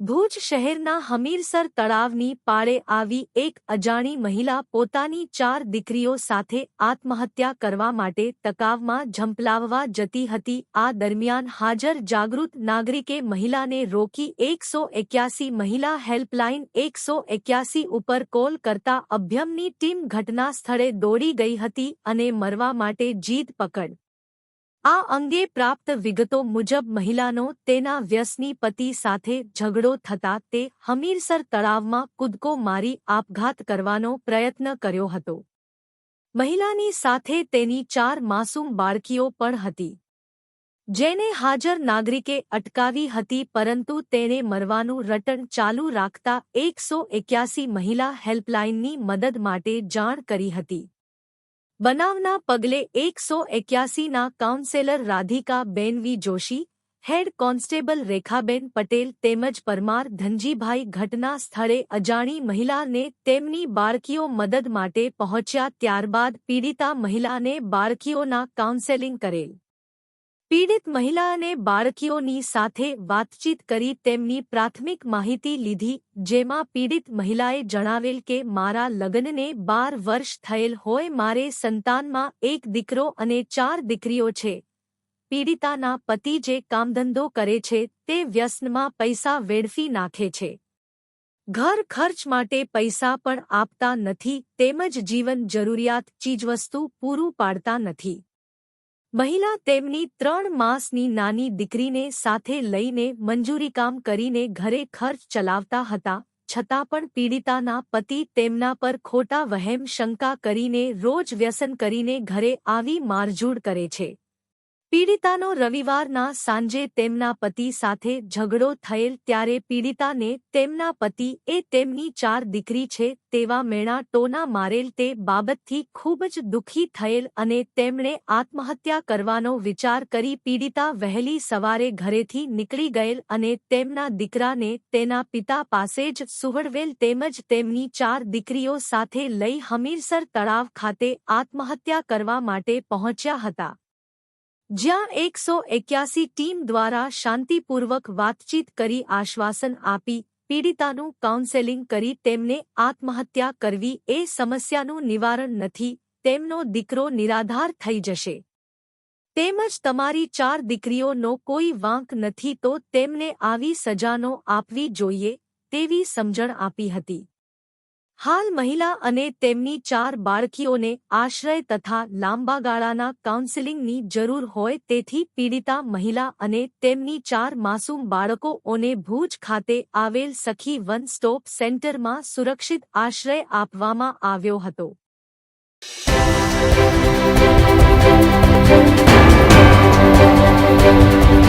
ભુજ શહેરના હમીરસર તળાવની પાળે આવી એક અજાણી મહિલા પોતાની ચાર દીકરીઓ સાથે આત્મહત્યા કરવા માટે તકાવમાં ઝંપલાવવા જતી હતી. આ દરમિયાન હાજર જાગૃત નાગરિકે મહિલાને રોકી એકસો એક્યાસી મહિલા હેલ્પલાઇન એકસો એક્યાસી ઉપર કોલ કરતા અભ્યમની ટીમ ઘટના સ્થળે દોડી ગઈ હતી અને મરવા માટે જીદ પકડ આ અંગે પ્રાપ્ત વિગતો મુજબ મહિલાનો તેના વ્યસની પતિ સાથે ઝઘડો થતા તે હમીરસર તળાવમાં કૂદકો મારી આપઘાત કરવાનો પ્રયત્ન કર્યો હતો. મહિલાની સાથે તેની ચાર માસૂમ બાળકીઓ પણ હતી. જેને હાજર નાગરિકે અટકાવી હતી પરંતુ તેને મરવાનું રટણ ચાલુ રાખતા એકસો એક્યાસી મહિલા હેલ્પલાઇનની મદદ માટે જાણ કરી હતી. બનાવના પગલે એકસો એક્યાસીના counsellor Radhika બેનવી Joshi, head constable Rekhaben Patel તેમજ પરમાર ધનજીભાઈ ઘટના સ્થળે અજાણી મહિલાને તેમની બાળકીઓ મદદ માટે પહોંચ્યા ત્યારબાદ પીડિતા મહિલાને બાળકીઓના કાઉન્સેલિંગ કરેલ. પીડિત મહિલા અને બાળકીઓની સાથે વાતચીત કરી તેમની પ્રાથમિક માહિતી લીધી, જેમાં પીડિત મહિલાએ જણાવેલ કે, મારા લગ્નને બાર વર્ષ થયેલ હોય, મારે સંતાનમાં એક દીકરો અને ચાર દીકરીઓ છે. પીડિતાના પતિ જે કામધંધો કરે છે, તે વ્યસનમાં પૈસા વેડફી નાખે છે. ઘર ખર્ચ માટે પૈસા પણ આપતા નથી, તેમજ જીવન જરૂરિયાત ચીજવસ્તુ પૂરું પાડતા નથી. મહિલા તેમની ત્રણ માસની નાની દીકરીને સાથે લઈને મંજૂરી કામ કરીને ઘરે ખર્ચ ચલાવતા હતા, છતાં પણ પીડિતાના પતિ તેમના પર ખોટા વહેમ શંકા કરીને રોજ વ્યસન કરીને ઘરે આવી મારઝૂડ કરે છે. પીડિતાનો રવિવારના સાંજે તેમના પતિ સાથે ઝઘડો થયેલ ત્યારે પીડિતાને તેમના પતિ એ તેમની ચાર દીકરી છે તેવા મેણા ટોના મારેલ તે બાબતથી ખૂબ જ દુઃખી થયેલ અને તેમણે આત્મહત્યા કરવાનો વિચાર કરી પીડિતા વહેલી સવારે ઘરેથી નીકળી ગયેલ અને તેમના દીકરાને તેના પિતા પાસે જ સુવડવેલ તેમજ તેમની ચાર દીકરીઓ સાથે લઈ હમીરસર તળાવ ખાતે આત્મહત્યા કરવા માટે પહોંચ્યા હતા. જ્યાં એકસો એક્યાસી ટીમ દ્વારા શાંતિપૂર્વક વાતચીત કરી આશ્વાસન આપી, પીડિતાનું કાઉન્સેલિંગ કરી તેમને આત્મહત્યા કરવી એ સમસ્યાનું નિવારણ નથી, તેમનો દીકરો નિરાધાર થઈ જશે. તેમજ તમારી ચાર દીકરીઓનો કોઈ વાંક નથી તો તેમને આવી સજાનો આપવી જોઈએ, તેવી સમજણ આપી હતી. હાલ મહિલા અને તેમની ચાર બાળકીઓને આશ્રય તથા લાંબા ગાળાના કાઉન્સેલિંગની જરૂર હોય તેથી પીડિતા મહિલા અને તેમની ચાર માસૂમ બાળકોને ભુજ ખાતે આવેલ સખી વન સ્ટોપ સેન્ટરમાં સુરક્ષિત આશ્રય આપવામાં આવ્યો હતો.